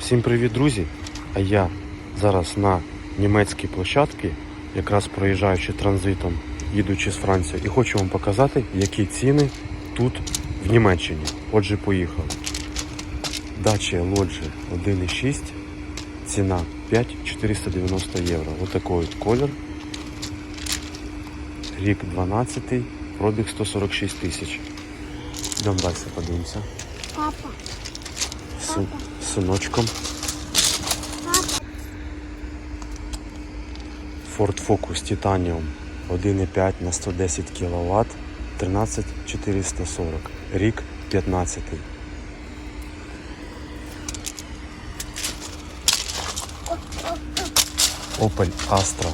Всім привіт, друзі! А я зараз на німецькій площадці, якраз проїжджаючи транзитом, їдучи з Франції, і хочу вам показати, які ціни тут в Німеччині. Отже, поїхали. Дача лоджі 1,6, ціна 5,490 євро. Отакий от колір. Рік 12, пробіг 146 тисяч. Далі подивимося. Папа, З синочком. Ford Focus Titanium 1,5 на 110 кВт 13440. Рік 15. Opel Astra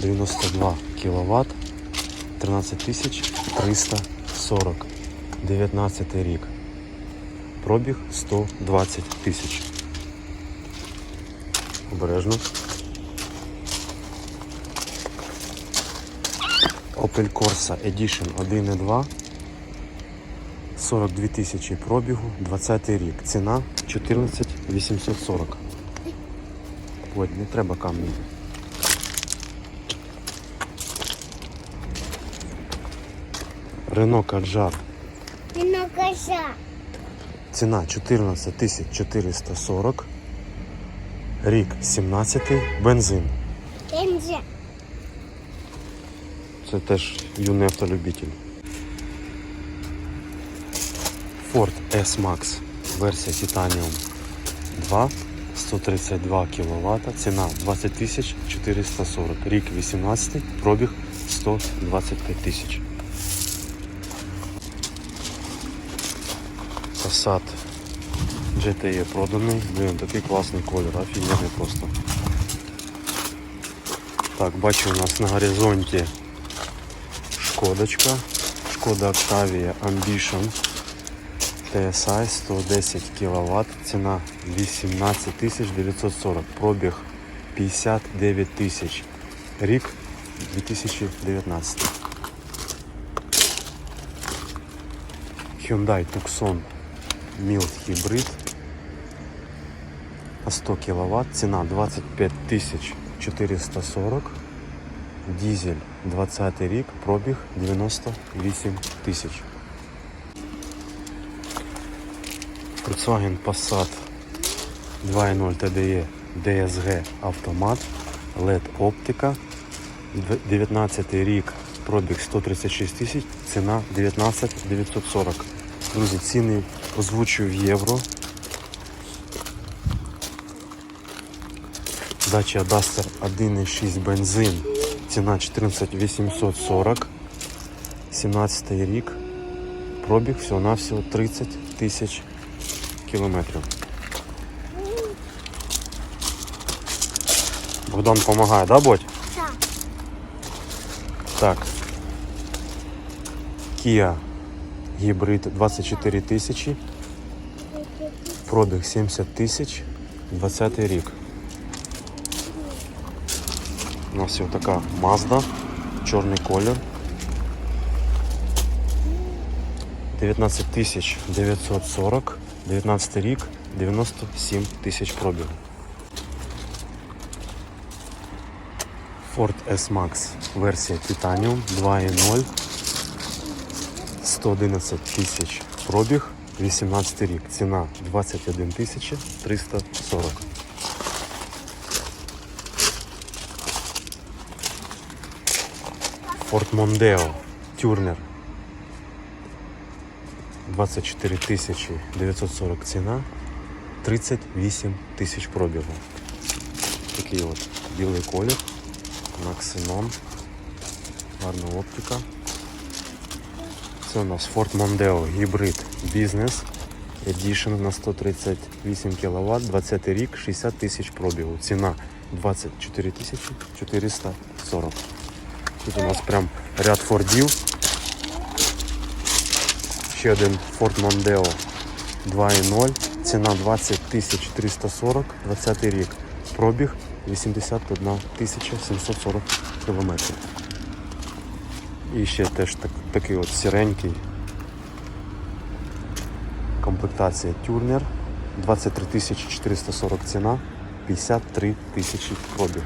92 кВт 13340. 19 рік. Пробіг 120 тисяч. Обережно. Opel Corsa Edition 1.2 42 тисячі пробігу, 20 рік. Ціна 14 840. Ой, не треба камінь. Renault Kadjar. не нагажа. Ціна 14 тисяч 440. Рік 17. Бензин. Бензин. Це теж юний автолюбитель. Ford S-Max версія Titanium 2 132 кВт, ціна 20 тисяч 440, рік 18, пробіг 125 тисяч. Passat GTE проданий, блін, такий класний колір, офігенний просто. Так, бачу у нас на горизонті Шкодочка, Шкода Octavia Ambition. TSI 110 кВт, ціна 18 940, пробіг 59 тисяч, рік 2019. Hyundai Tucson Mild Hybrid на 100 кВт, ціна 25 440, Дізель 20 рік, пробіг 98 тисяч. Volkswagen Passat 2.0 TDE DSG автомат, LED оптика, 19 рік, пробіг 136 тисяч, ціна 19 940. Друзі, ціни озвучую в євро. Дача Duster 1.6 бензин. Ціна 14 840. 17 рік. Пробіг всього-навсього 30 тисяч кілометрів. Богдан допомагає, да, Бодь? Так. Так. Kia гібрид 24 тисячі. Пробіг 70 тисяч. 20 рік. У нас є така Mazda, чорний колір. 19 тисяч 940, 19 рік, 97 тисяч пробігу. Ford S-Max версія Titanium 2.0, 111 тисяч пробіг, 18 рік. Ціна 21 тисяча 340. Ford Mondeo Turner 24 тисячі 940 ціна, 38 тисяч пробігу. Такий от білий колір, на ксенон, гарна оптика. Це у нас Ford Mondeo гібрид бізнес Edition на 138 кВт, 20 рік, 60 тисяч пробігу. Ціна 24 тисячі 440. Тут у нас прям ряд фордів. Ще один Ford Mondeo 2.0. Ціна 20 тисяч 340, 20 рік. Пробіг 81 тисяча 740 кілометрів. І ще теж так, такий от сіренький. Комплектація тюрнер 23 440 ціна, 53 тисячі пробіг.